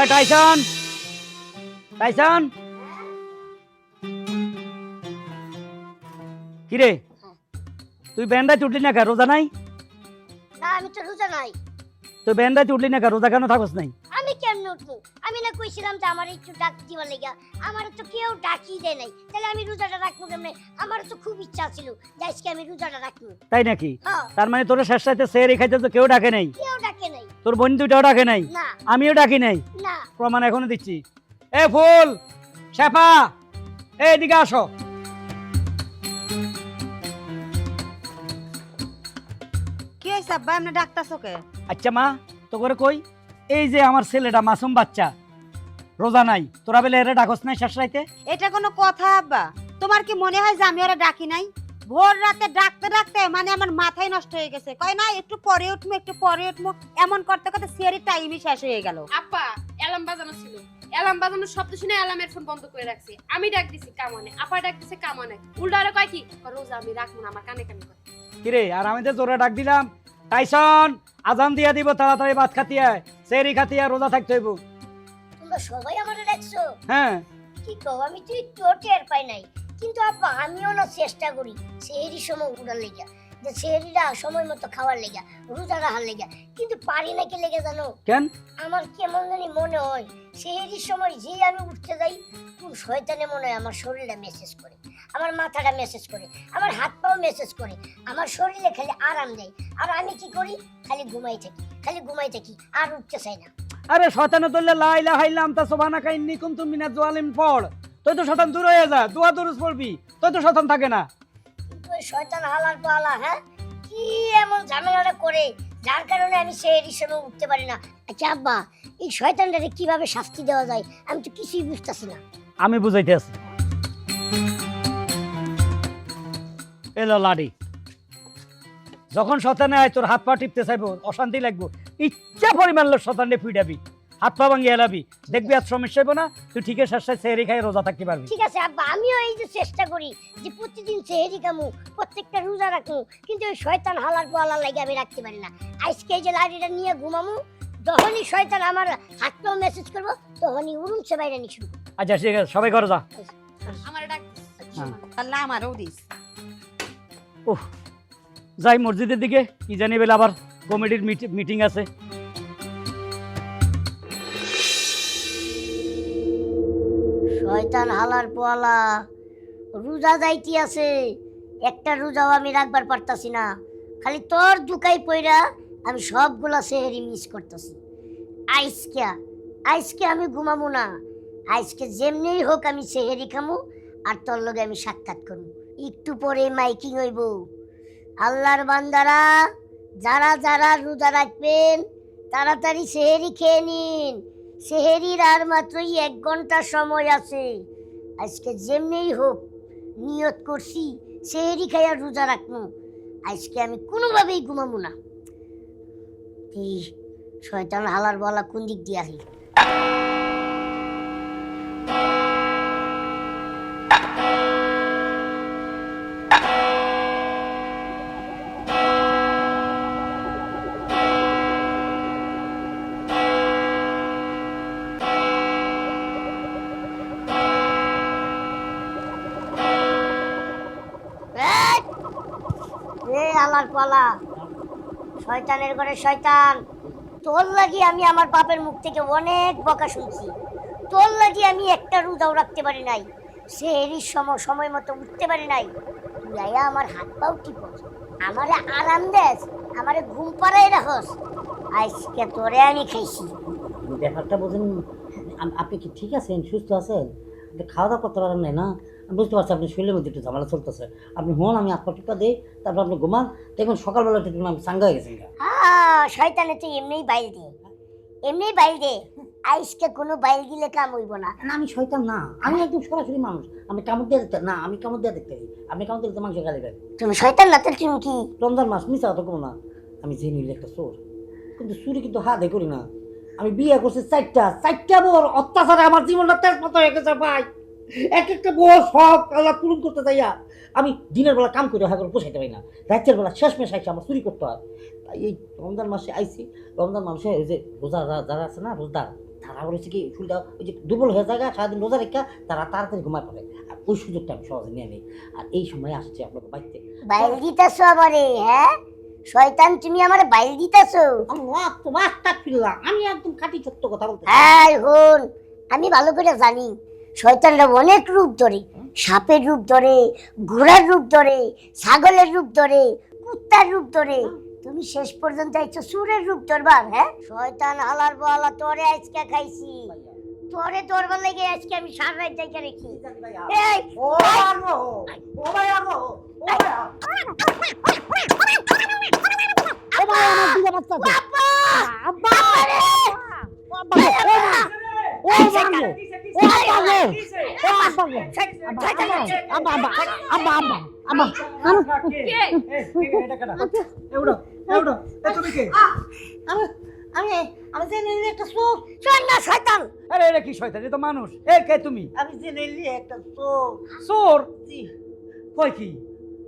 এ Tyson Tyson কিরে? তুই ব্যান্ডায় উঠলি না কে রোজা নাই? না আমি তো রোজা নাই। তুই ব্যান্ডায় উঠলি না কে রোজা কেন থাকস নাই? উঠবো। আমি না কইছিলাম যে আমার একটু ডাক দিবার লেগা। আমার তো কেউ ডাকি দেয় নাই। তাহলে আমি রোজাটা রাখব কেমনে? আমার তো খুব ইচ্ছা ছিল যে আজকে আমি রোজাটা রাখব। তাই নাকি? হ্যাঁ। তার মানে তোর শেষ রাতে সেরি খাইতে তো কেউ ডাকে নাই? কেউ ডাকে নাই। তোর বোন দুইটাও ডাকে নাই? না। আমিও ডাকি নাই? না। প্রমাণ এখনও দিচ্ছি। এ ফুল শেফা এদিকে আসো। কি হয়েছে আব্বা? আপনি ডাক্তার কে? আচ্ছা মা তো করে কই? এই যে আমার ছেলেটা মাসুম বাচ্চা। রোজা নাই। তোরা বেলে এরে ডাকস নাই শেষ রাইতে এটা কোনো কথা আব্বা। তোমার কি মনে হয় যে আমি ওরা ডাকি নাই? ভোর রাতে ডাকতে ডাকতে মানে আমার মাথায় নষ্ট হয়ে গেছে। কয় না একটু পরে উঠবো একটু পরে উঠবো এমন করতে করতে সিয়ারি টাইমই শেষ হয়ে গেল। আপা অ্যালার্ম বাজানো ছিল। অ্যালার্ম বাজানোর শব্দ শুনে অ্যালার্মের ফোন বন্ধ করে রাখছি। আমি ডাক দিছি কামানে। আপা ডাক দিছে কামানে। উল্টা আরে কয় কি? রোজা আমি রাখব না আমার কানে কানে কিরে আর আমি তো জোরে ডাক দিলাম। টাইসন আজান দিয়া দিব তাড়াতাড়ি ভাত খাতিয়া সেরি খাতিয়া রোজা থাকতে হইব। তোমরা সবাই আমার ডাকছো হ্যাঁ। কি কও আমি তো একটু টের পাই নাই। কিন্তু আপা আমিও না চেষ্টা করি সেহেরি সময় উড়ার লেগা যে সেহেরিটা সময় মতো খাওয়ার লেগা রোজা রাখার লেগা কিন্তু পারি না কি লেগে জানো? কেন? আমার কেমন জানি মনে হয় সেহেরির সময় যে আমি উঠতে যাই কোন শয়তানে মনে হয় আমার শরীরটা মেসেজ করে আমার মাথাটা মেসেজ করে আমার হাত পাও মেসেজ করে আমার শরীরে খালি আরাম দেয়। আর আমি কি করি? খালি ঘুমাই থাকি। খালি ঘুমাই থাকি আর উঠতে চাই না। আরে শয়তানে তুললে লা ইলাহা ইল্লা আনতা সুবহানাকা ইন্নী কুনতু মিনাজ জালিম পড়। তুই তো শয়তান দূর হয়ে যা দোয়া দরুদ পড়বি তুই তো শয়তান থাকে না। ওই শয়তান হালার পালা হ্যাঁ? কি এমন ঝামেলাটা করে? যার কারণে আমি সেহেরির সময় উঠতে পারি না। আচ্ছা আব্বা এই শয়তানটাকে কীভাবে শাস্তি দেওয়া যায়? আমি তো কিছুই বুঝতেছি না। আমি বুঝাইতে আছি। এলো লাডি। যখন শতানে আয় তোর হাত পা টিপতে চাইব অশান্তি লাগবো ইচ্ছা পরিমাণ লোক শতানে পিটাবি হাত পা ভাঙিয়ে এলাবি দেখবি আর সমস্যা হইব না তুই ঠিকই শেষ সেহরি খাই রোজা থাকতে পারবি। ঠিক আছে আব্বা আমিও এই যে চেষ্টা করি যে প্রতিদিন সেহেরি কামু প্রত্যেকটা রোজা রাখমু কিন্তু ওই শয়তান হালার পালা লাগে আমি রাখতে পারি না। আজকে এই যে লাড়িটা নিয়ে ঘুমামু যখনই শয়তান আমার হাত পাও মেসেজ করব তখনই উড়ুন সে বাইরে নিয়ে শুরু আচ্ছা ঠিক আছে সবাই ঘরে যা। আমার ডাক হ্যাঁ। আল্লাহ আমারও দিস। উহ যাই মসজিদের দিকে, কি জানি বেলা আবার কমিটির মিটিং আছে। শয়তান হালার পোয়ালা, রোজা যাইতি আছে, একটা রোজাও আমি রাখবার পারতাছি না। খালি তোর দুকাই পইরা আমি সবগুলা সেহেরি মিস করতেছি। আইসকে আইসকে আমি ঘুমামু না। আইসকে যেমনিই হোক আমি সেহেরি খামু, আর তোর লগে আমি সাক্ষাৎ করব একটু পরে মাইকিং হইব। আল্লাহর বান্দারা, যারা যারা রোজা রাখবেন, তাড়াতাড়ি সেহেরি খেয়ে নিন। সেহেরির আর মাত্রই এক ঘণ্টা সময় আছে। আজকে যেমনিই হোক নিয়ত করছি, সেহেরি খাইয়া রোজা রাখব। আজকে আমি কোনোভাবেই ঘুমাবো না। এই শয়তান হালার বলা কোন দিক দিয়ে আসি এ আলার পালা। শয়তানের ঘরে শয়তান। তোর লাগি আমি আমার বাপের মুখ থেকে অনেক বকা শুনছি। তোর লাগি আমি একটা রোজাও রাখতে পারি নাই। সে এরির সময় সময় মতো উঠতে পারি নাই। তুই আয়া আমার হাত পাও টিপস। আমারে আরাম দেস। আমারে ঘুম পাড়াই রাখস। আজকে তোরে আমি খাইছি। ব্যাপারটা বোঝেন, আপনি কি ঠিক আছেন? সুস্থ আছেন? খাওয়া দাওয়া করতে পারেন না? বুঝতে পারছি আপনি শরীরের মধ্যে একটু ঝামেলা চলতেছে। আপনি হন আমি আপা টিপা দিই তারপর আপনি ঘুমান। দেখবেন সকালবেলা একটু আমি চাঙ্গা হয়ে গেছেন। হ্যাঁ শয়তানে তুই এমনিই বাইল দে। এমনিই বাইল দে। আজকে কোনো বাইল দিলে কাম হইব না। না আমি শয়তান না। আমি একদম সরাসরি মানুষ। আমি কামড় দিয়ে দেখতে না আমি কামড় দিয়ে দেখতে আপনি কামড় তো মাংস গালি পাই তুমি শয়তান না তো তুমি কি? রমজান মাস মিশা তো না। আমি জেনে নিলে একটা চোর। কিন্তু চুরি কিন্তু হাতে করি না। আমি বিয়ে করছি চারটা চারটা বোর অত্যাচারে আমার জীবনটা তেজ মতো হয়ে গেছে ভাই। এক একটা বোর সব আল্লাহ পূরণ করতে যাইয়া আমি দিনের বেলা কাম করে হাগর পোষাইতে পারি না। রাতের বেলা শেষ মেশ আইসি আমার চুরি করতে হয়। তাই এই রমজান মাসে আইসি। রমজান মাসে ওই যে রোজা যারা- আছে না রোজদার তারা বলেছে কি শরীরটা ওই যে দুর্বল হয়ে যায় সারাদিন রোজা রেখা তারা তাড়াতাড়ি ঘুমায় পড়ে। আর ওই সুযোগটা আমি সহজে নিয়ে নিই। আর এই সময় আসছে আপনাকে বাড়িতে। বাইল দিতেছো আমারে হ্যাঁ? শয়তান তুমি আমারে বাইল দিতেছো। আল্লাহ তোমার তাক ফিরলাম আমি একদম খাঁটি সত্য কথা বলতে হ্যাঁ হন আমি ভালো করে জানি। শয়তানরা অনেক রূপ ধরে। সাপের রূপ ধরে ঘোড়ার রূপ ধরে ছাগলের রূপ ধরে কুত্তার রূপ ধরে। তুমি শেষ পর্যন্ত আইছো সুরের রূপ ধরবার হ্যাঁ? শয়তান আলার বলা তোরে আজকে খাইছি। তোরে ধরবার লেগে আজকে আমি সার রাত জায়গা রেখি এই ও ও ভাই ও ভাই ও ভাই আমার দিকে বাচ্চা। আব্বা! আব্বা ও মা, ও মা আমি একটা না আরে মানুষ এ কে তুমি একটা কি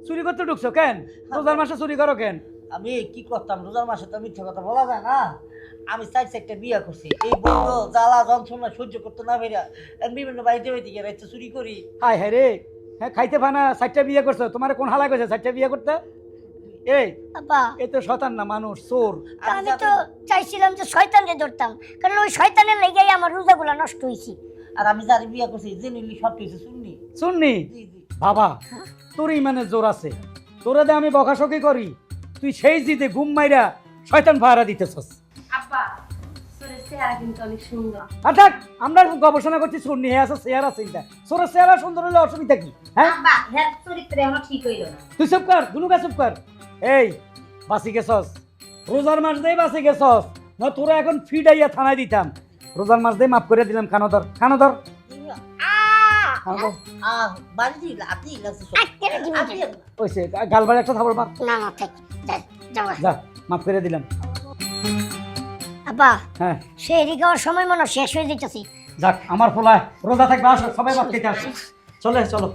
চুরি করতে ঢুকছো কেন রোজার মাসে চুরি করো কেন আমি কি করতাম? রোজার মাসে তো মিথ্যা কথা বলা যায় না। আমি চাই একটা বিয়ে করছি। এই বন্ধ জ্বালা যন্ত্রণা সহ্য করতে না পেরে বিভিন্ন বাড়িতে বাড়িতে গিয়ে রাইতে চুরি করি। হায় হায় রে। হ্যাঁ খাইতে পানা চারটা বিয়ে করছ। তোমার কোন হালা করেছে চারটা বিয়ে করতে? এই আব্বা এ তো শতান না মানুষ চোর। আমি আমি তো চাইছিলাম যে শয়তানকে ধরতাম। কারণ ওই শয়তানের লেগেই আমার রোজাগুলো নষ্ট হয়েছে আর আমি যারে বিয়ে করছি জেনে নিলি সব কিছু শুননি। শুননি? জি জি। বাবা তোর ইমানে জোর আছে। তোরা দে আমি বকাশকি করি। তুই সেই জিতে ঘুম মাইরা শয়তান ভাড়া দিতেছস। আব্বা তোর চেহারা কিন্তু অনেক সুন্দর। অর্থাৎ আমরা গবেষণা করছি সুন্নি হ্যাঁ আছে চেহারা চিন্তা সোরের চেহারা সুন্দর হলে অসুবিধা কি? হ্যাঁ? আব্বা হের চরিত্র এখনও ঠিক হইল না। তুই চুপ কর দুলুকা চুপ কর। এই বাসি গেছস। রোজার মাস দিয়ে বাসি গেছস। না তোরা এখন ফিডাইয়া থানায় দিতাম। রোজার মাস দিয়ে মাফ করে দিলাম আপনি ওইসে গালবার একটা থাপড় মার। না না থাক। যা, মাফ করে দিলাম। আব্বা হ্যাঁ। সে এদিকে আমার সময় মনে শেষ হয়ে যেতেছি যাক আমার ফোলায় রোজা থাকবে আসো সবাই মাফ খেতে আসো। চলে চলো।